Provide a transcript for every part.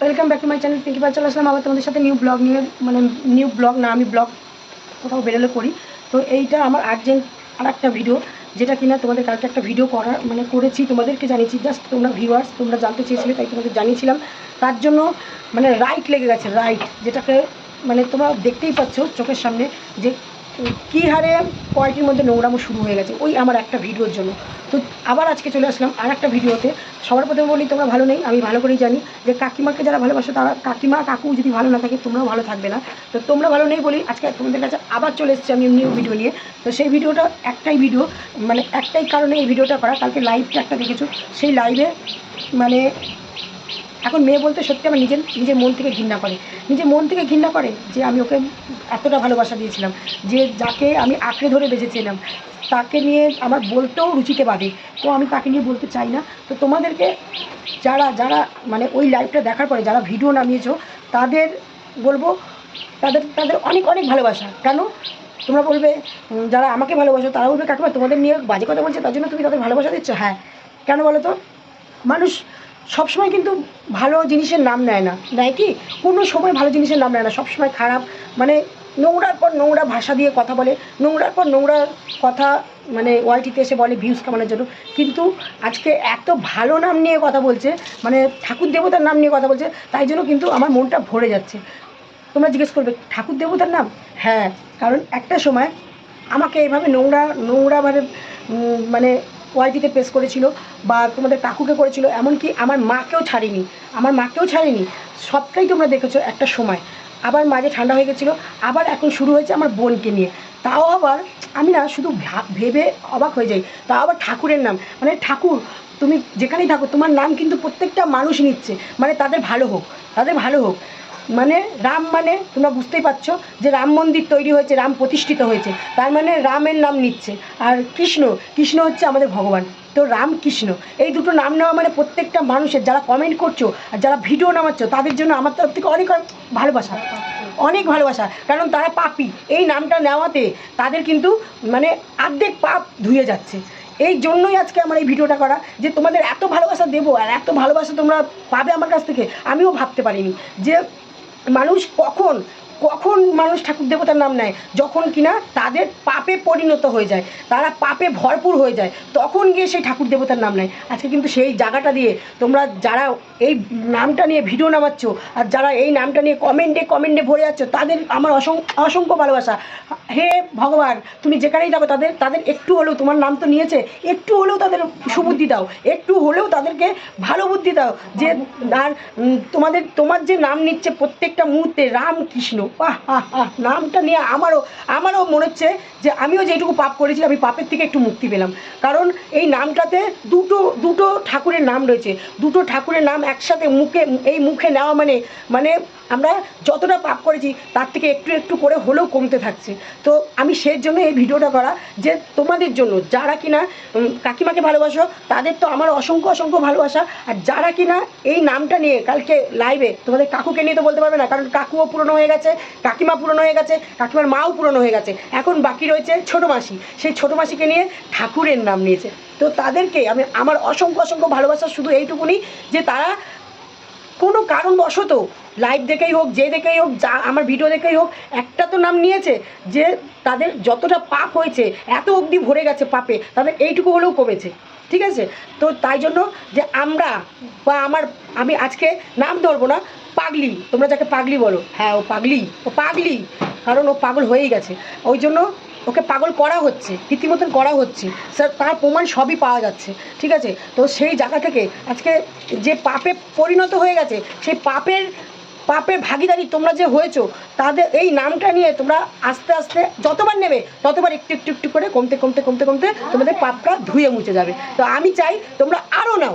Welcome back to my channel Pinky Pal আসলাম আবার তোমাদের সাথে নিউ ব্লগ নিয়ে মানে নিউ ব্লগ না, আমি ব্লগ কোথাও বেরোলে করি। তো এইটা আমার আর্জেন্ট আর একটা ভিডিও যেটা কিনা তোমাদের কালকে একটা ভিডিও করা মানে করেছি, তোমাদেরকে জানিয়েছি। জাস্ট তোমরা ভিউয়ার্স তোমরা জানতে চেয়েছিলে, তাই তোমাদের জানিয়েছিলাম। তার জন্য মানে রাইট লেগে গেছে রাইট যেটাকে মানে তোমরা দেখতেই পাচ্ছ চোখের সামনে যে কী হারে কোয়ালিটির মধ্যে নোংরামো শুরু হয়ে গেছে, ওই আমার একটা ভিডিওর জন্য। তো আবার আজকে চলে আসলাম আর একটা ভিডিওতে। সবার প্রথমে বলি, তোমরা ভালো নেই, আমি ভালো করেই জানি যে কাকিমাকে যারা ভালোবাসো তারা, কাকিমা, কাকু যদি ভালো না থাকে, তোমরাও ভালো থাকবে না। তো তোমরা ভালো নেই বলি, আজকে তোমাদের কাছে আবার চলে এসেছি আমি নিউ ভিডিও নিয়ে। তো সেই ভিডিওটা একটাই ভিডিও মানে একটাই কারণে এই ভিডিওটা করা। কালকে লাইভটা একটা দেখেছ। সেই লাইভে মানে এখন মেয়ে বলতে সত্যি আমার নিজের নিজের মন থেকে ঘৃণা করে। নিজের মন থেকে ঘৃণা করে যে আমি ওকে এতটা ভালোবাসা দিয়েছিলাম, যে যাকে আমি আঁকড়ে ধরে বেঁচেছিলাম তাকে নিয়ে আমার বলতেও রুচিতে বাদে তো আমি তাকে নিয়ে বলতে চাই না। তো তোমাদেরকে যারা যারা মানে ওই লাইভটা দেখার পরে যারা ভিডিও নামিয়েছো, তাদের বলব, তাদের তাদের অনেক অনেক ভালোবাসা। কেন? তোমরা বলবে যারা আমাকে ভালোবাসো, তারা বলবে, কাকিমা, তোমাদের নিয়ে বাজে কথা বলছে, তার জন্য তুমি তাদের ভালোবাসা দিচ্ছ? হ্যাঁ। কেন বলো তো? মানুষ সবসময় কিন্তু ভালো জিনিসের নাম নেয় না। নেয় কি? কোনো সময় ভালো জিনিসের নাম নেয় না। সবসময় খারাপ। মানে নোংরার পর নোংরা ভাষা দিয়ে কথা বলে, নোংরার পর নোংরা কথা মানে ওয়াইটিতে এসে বলে ভিউজ কামানোর জন্য। কিন্তু আজকে এত ভালো নাম নিয়ে কথা বলছে মানে ঠাকুর দেবতার নাম নিয়ে কথা বলছে, তাই জন্য কিন্তু আমার মনটা ভরে যাচ্ছে। তোমরা জিজ্ঞেস করবে, ঠাকুর দেবতার নাম? হ্যাঁ কারণ একটা সময় আমাকে এইভাবে নোংরা নোংরা মানে মানে ওয়াইটিতে পেশ করেছিল বা তোমাদের কাকুকে করেছিল, এমনকি আমার মাকেও ছাড়িনি। আমার মাকেও ছাড়িনি। সবটাই তোমরা দেখেছ একটা সময়। আবার মাঝে ঠান্ডা হয়ে গেছিল, আবার এখন শুরু হয়েছে আমার বোনকে নিয়ে। তাও আবার আমি না শুধু ভেবে অবাক হয়ে যাই। তাও আবার ঠাকুরের নাম। মানে ঠাকুর, তুমি যেখানেই থাকো, তোমার নাম কিন্তু প্রত্যেকটা মানুষ নিচ্ছে। মানে তাদের ভালো হোক, তাদের ভালো হোক। মানে রাম মানে তোমরা বুঝতেই পারছ যে রাম মন্দির তৈরি হয়েছে, রাম প্রতিষ্ঠিত হয়েছে। তার মানে রামের নাম নিচ্ছে। আর কৃষ্ণ কৃষ্ণ হচ্ছে আমাদের ভগবান। তো রাম কৃষ্ণ। এই দুটো নাম নেওয়া মানে প্রত্যেকটা মানুষের, যারা কমেন্ট করছ আর যারা ভিডিও নামাচ্ছ, তাদের জন্য আমার তরফ থেকে অনেক ভালোবাসা। অনেক ভালোবাসা। কারণ তারা পাপি। এই নামটা নেওয়াতে তাদের কিন্তু মানে অর্ধেক পাপ ধুয়ে যাচ্ছে। এই জন্যই আজকে আমার এই ভিডিওটা করা, যে তোমাদের এত ভালোবাসা দেবো আর এত ভালোবাসা তোমরা পাবে আমার কাছ থেকে, আমিও ভাবতে পারিনি। যে মানুষ কখন কখন মানুষ ঠাকুর দেবতার নাম নেয়? যখন কিনা তাদের পাপে পরিণত হয়ে যায়, তারা পাপে ভরপুর হয়ে যায়, তখন গিয়ে সেই ঠাকুর দেবতার নাম নেয়। আজকে কিন্তু সেই জায়গাটা দিয়ে তোমরা যারা এই নামটা নিয়ে ভিডিও নামাচ্ছ আর যারা এই নামটা নিয়ে কমেন্টে কমেন্টে ভরে যাচ্ছ, তাদের আমার অসংখ্য অসংখ্য ভালোবাসা। হে ভগবান, তুমি যেখানেই যাবে তাদের তাদের একটু হলেও তোমার নাম তো নিয়েছে, একটু হলেও তাদের সুবুদ্ধি দাও, একটু হলেও তাদেরকে ভালো বুদ্ধি দাও যে, আর তোমাদের, তোমার যে নাম নিচ্ছে প্রত্যেকটা মুহূর্তে রাম নামটা নিয়ে আমারও আমারও মনে হচ্ছে যে আমিও যেটুকু পাপ করেছি, আমি পাপের থেকে একটু মুক্তি পেলাম। কারণ এই নামটাতে দুটো দুটো ঠাকুরের নাম রয়েছে। দুটো ঠাকুরের নাম একসাথে মুখে, এই মুখে নেওয়া মানে মানে আমরা যতটা পাপ করেছি, তার থেকে একটু একটু করে হলেও কমতে থাকছে। তো আমি সেই জন্য এই ভিডিওটা করা যে তোমাদের জন্য, যারা কিনা কাকিমাকে ভালোবাসো, তাদের তো আমার অসংখ্য অসংখ্য ভালোবাসা। আর যারা কিনা এই নামটা নিয়ে কালকে লাইভে তোমাদের কাকুকে নিয়ে তো বলতে পারবে না, কারণ কাকুও পুরনো হয়ে গেছে, কাকিমা পুরনো হয়ে গেছে, কাকিমার মাও পুরনো হয়ে গেছে। এখন বাকি রয়েছে ছোটো মাসি। সেই ছোটো মাসিকে নিয়ে ঠাকুরের নাম নিয়েছে। তো তাদেরকে আমি, আমার অসংখ্য অসংখ্য ভালোবাসা শুধু এইটুকুনি যে তারা কোনো কারণবশত লাইভ দেখেই হোক, যে দেখেই হোক, যা আমার ভিডিও দেখেই হোক, একটা তো নাম নিয়েছে যে তাদের যতটা পাপ হয়েছে, এত অবধি ভরে গেছে পাপে, তাদের এইটুকু হলেও কমেছে। ঠিক আছে? তো তাই জন্য যে আমরা বা আমার, আমি আজকে নাম ধরবো না, পাগলি। তোমরা যাকে পাগলি বলো। হ্যাঁ ও পাগলি। ও পাগলি। কারণ ও পাগল হয়েই গেছে। ওই জন্য ওকে পাগল করা হচ্ছে, রীতিমতন করা হচ্ছে। স্যার, তার প্রমাণ সবই পাওয়া যাচ্ছে। ঠিক আছে? তো সেই জায়গা থেকে আজকে যে পাপে পরিণত হয়ে গেছে, সেই পাপের পাপের ভাগিদারি তোমরা যে হয়েছো, তাদের এই নামটা নিয়ে তোমরা আস্তে আস্তে যতবার নেবে, ততবার একটু একটু একটু করে কমতে কমতে কমতে কমতে তোমাদের পাপটা ধুয়ে মুছে যাবে। তো আমি চাই তোমরা আরও নাও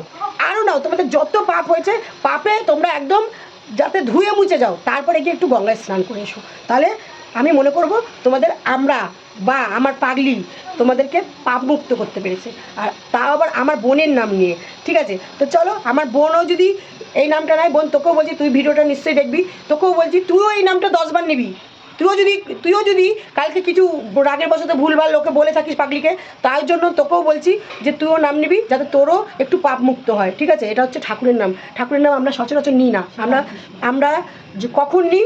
আরও নাও, তোমাদের যত পাপ হয়েছে, পাপে তোমরা একদম যাতে ধুয়ে মুছে যাও। তারপরে গিয়ে একটু গঙ্গায় স্নান করে এসো। তাহলে আমি মনে করব তোমাদের আমরা বা আমার পাগলি তোমাদেরকে পাপ মুক্ত করতে পেরেছে। আর তাও আবার আমার বোনের নাম নিয়ে, ঠিক আছে? তো চলো, আমার বোনও যদি এই নামটা নাই বোন, তোকেও বলছি তুই ভিডিওটা নিশ্চয়ই দেখবি। তোকেও বলছি, তুইও এই নামটা দশবার নিবি। তুইও যদি তুইও যদি কালকে কিছু রাগের বসতে ভুলভাল লোকে বলে থাকিস পাগলিকে, তার জন্য তোকেও বলছি যে তুইও নাম নিবি যাতে তোরও একটু পাপ মুক্ত হয়, ঠিক আছে? এটা হচ্ছে ঠাকুরের নাম। ঠাকুরের নাম আমরা সচরাচর নিই না। আমরা আমরা কখন নিই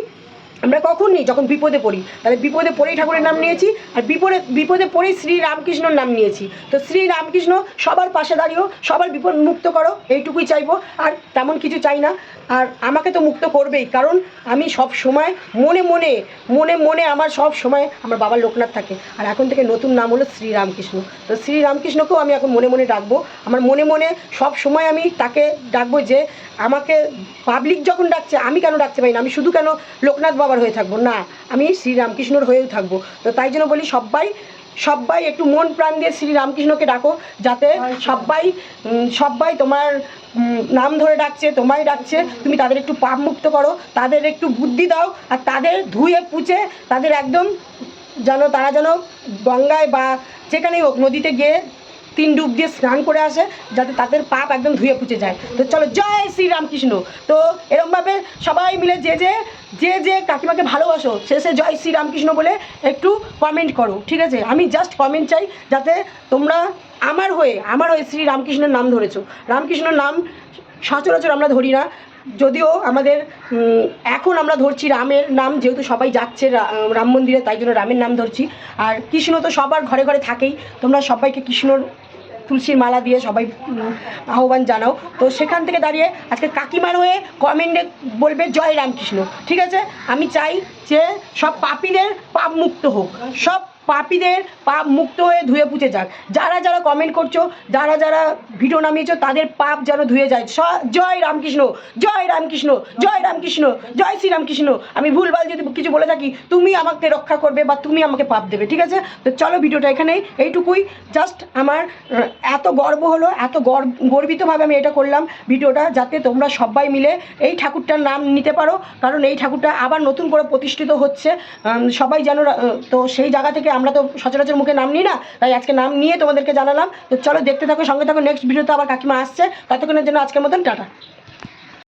আমরা কখন নিই? যখন বিপদে পড়ি। তাহলে বিপদে পড়েই ঠাকুরের নাম নিয়েছি, আর বিপদে বিপদে পড়েই শ্রী রামকৃষ্ণর নাম নিয়েছি। তো শ্রী রামকৃষ্ণ সবার পাশে দাঁড়িয়েও সবার বিপদ মুক্ত করো, এইটুকুই চাইব, আর তেমন কিছু চাই না। আর আমাকে তো মুক্ত করবেই, কারণ আমি সব সময় মনে মনে মনে মনে আমার সব সময় আমার বাবার লোকনাথ থাকে। আর এখন থেকে নতুন নাম হলো শ্রীরামকৃষ্ণ তো শ্রীরামকৃষ্ণকেও আমি এখন মনে মনে ডাকবো। আমার মনে মনে সব সময় আমি তাকে ডাকবো যে, আমাকে পাবলিক যখন ডাকছে, আমি কেন ডাকতে পারি না? আমি শুধু কেন লোকনাথ বাবার হয়ে থাকব? না, আমি শ্রীরামকৃষ্ণর হয়েও থাকব। তো তাই জন্য বলি সবাই সবাই একটু মন প্রাণ দিয়ে শ্রীরামকৃষ্ণকে ডাকো যাতে সবাই সবাই তোমার নাম ধরে ডাকছে তোমায় ডাকছে তুমি তাদের একটু পাপ মুক্ত করো তাদের একটু বুদ্ধি দাও আর তাদের ধুয়ে পুছে তাদের একদম যেন তারা যেন গঙ্গায় বা যেখানেই হোক নদীতে গিয়ে তিন ডুব দিয়ে স্নান করে আসে, যাতে তাদের পাপ একদম ধুয়ে পুছে যায়। তো চলো, জয় শ্রীরামকৃষ্ণ। তো এরকমভাবে সবাই মিলে যে যে যে যে কাকিমাকে ভালোবাসো শেষে জয় শ্রীরামকৃষ্ণ বলে একটু কমেন্ট করো, ঠিক আছে? আমি জাস্ট কমেন্ট চাই যাতে তোমরা আমার হয়ে আমার হয়ে শ্রী রামকৃষ্ণের নাম ধরেছো। রামকৃষ্ণর নাম সচরাচর আমরা ধরি না। যদিও আমাদের এখন আমরা ধরছি রামের নাম, যেহেতু সবাই যাচ্ছে রাম মন্দিরে, তাই জন্য রামের নাম ধরছি। আর কৃষ্ণ তো সবার ঘরে ঘরে থাকেই। তোমরা সবাইকে কৃষ্ণর তুলসীর মালা দিয়ে সবাই আহ্বান জানাও। তো সেখান থেকে দাঁড়িয়ে আজকে কাকিমার হয়ে কমেন্টে বলবে, জয় রামকৃষ্ণ। ঠিক আছে? আমি চাই যে সব পাপীদের পাপ মুক্ত হোক। সব পাপীদের পাপ মুক্ত হয়ে ধুয়ে পুছে যাক। যারা যারা কমেন্ট করছ, যারা যারা ভিডিও নামিয়েছো, তাদের পাপ যেন ধুয়ে যায়। স- জয় রামকৃষ্ণ জয় রামকৃষ্ণ জয় রামকৃষ্ণ, জয় শ্রী রামকৃষ্ণ আমি ভুলভাল যদি কিছু বলে থাকি, তুমি আমাকে রক্ষা করবে বা তুমি আমাকে পাপ দেবে, ঠিক আছে? তো চলো ভিডিওটা এখানেই, এইটুকুই। জাস্ট আমার এত গর্ব হলো, এত গর্ব গর্বিতভাবে আমি এটা করলাম ভিডিওটা, যাতে তোমরা সবাই মিলে এই ঠাকুরটার নাম নিতে পারো। কারণ এই ঠাকুরটা আবার নতুন করে প্রতিষ্ঠিত হচ্ছে। সবাই যেন তো সেই জায়গা থেকে আমরা তো সচরাচর মুখে নাম নিই না, তাই আজকে নাম নিয়ে তোমাদেরকে জানালাম। তো চলো দেখতে থাকো, সঙ্গে থাকো নেক্সট ভিডিওতে আবার কাকিমা আসছে। ততক্ষণের জন্য আজকের মতন, টাটা।